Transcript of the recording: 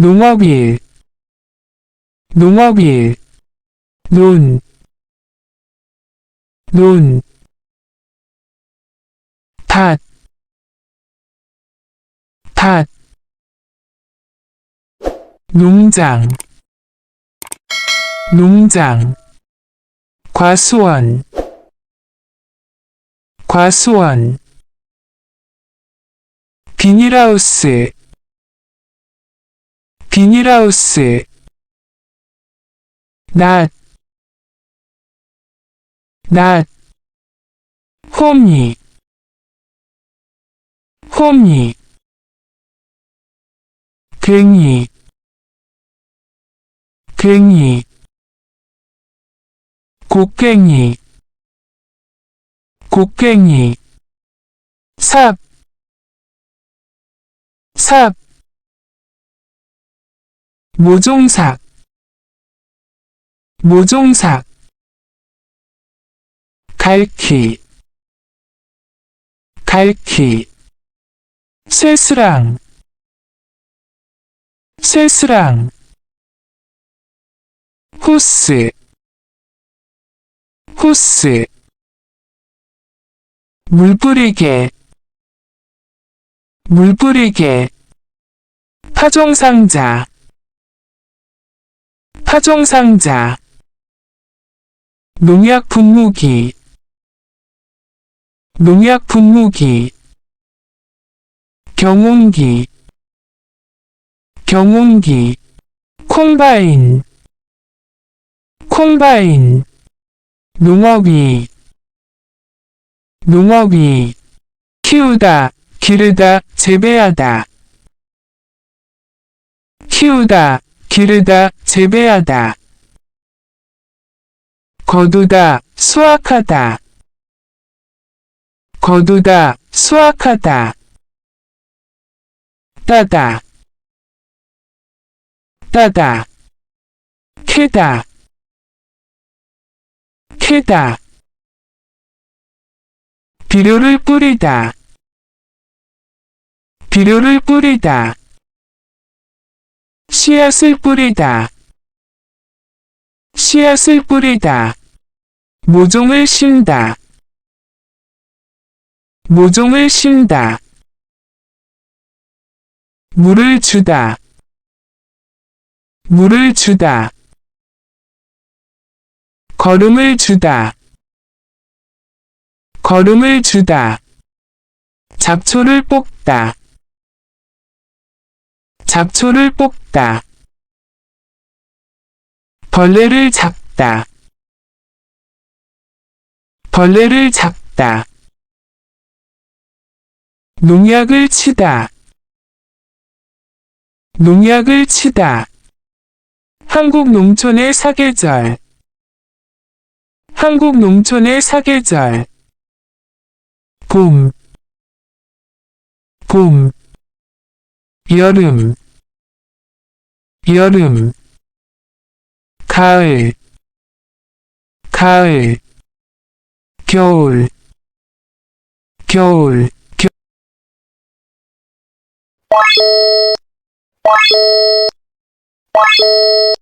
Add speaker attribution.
Speaker 1: 농업일 농업일 논, 논, 탓, 탓, 농장, 농장, 과수원, 과수원, 비닐하우스, 비닐하우스, 낫, 낫, 홈이, 홈이, 괭이, 괭이, 곡괭이, 곡괭이, 삽, 삽, 모종삭, 모종삭, 갈퀴, 갈퀴, 쇠스랑, 쇠스랑, 호스, 호스, 물 뿌리개, 물 뿌리개, 파종상자, 파종상자, 농약 분무기, 농약 분무기, 경운기, 경운기, 콩바인, 콩바인, 농업이, 농업이, 키우다, 기르다, 재배하다, 키우다, 기르다, 재배하다, 거두다, 수확하다, 거두다, 수확하다, 따다, 따다, 캐다, 캐다, 비료를 뿌리다, 비료를 뿌리다, 씨앗을 뿌리다, 씨앗을 뿌리다, 모종을 심다, 모종을 심다, 물을 주다, 물을 주다, 걸음을 주다, 걸음을 주다, 잡초를 뽑다, 잡초를 뽑다, 벌레를 잡다, 벌레를 잡다, 농약을 치다, 농약을 치다, 한국 농촌의 사계절, 한국 농촌의 사계절, 봄, 봄, 여름, 여름, 가을, 가을, 겨울, 겨울, 겨...
Speaker 2: Thank you.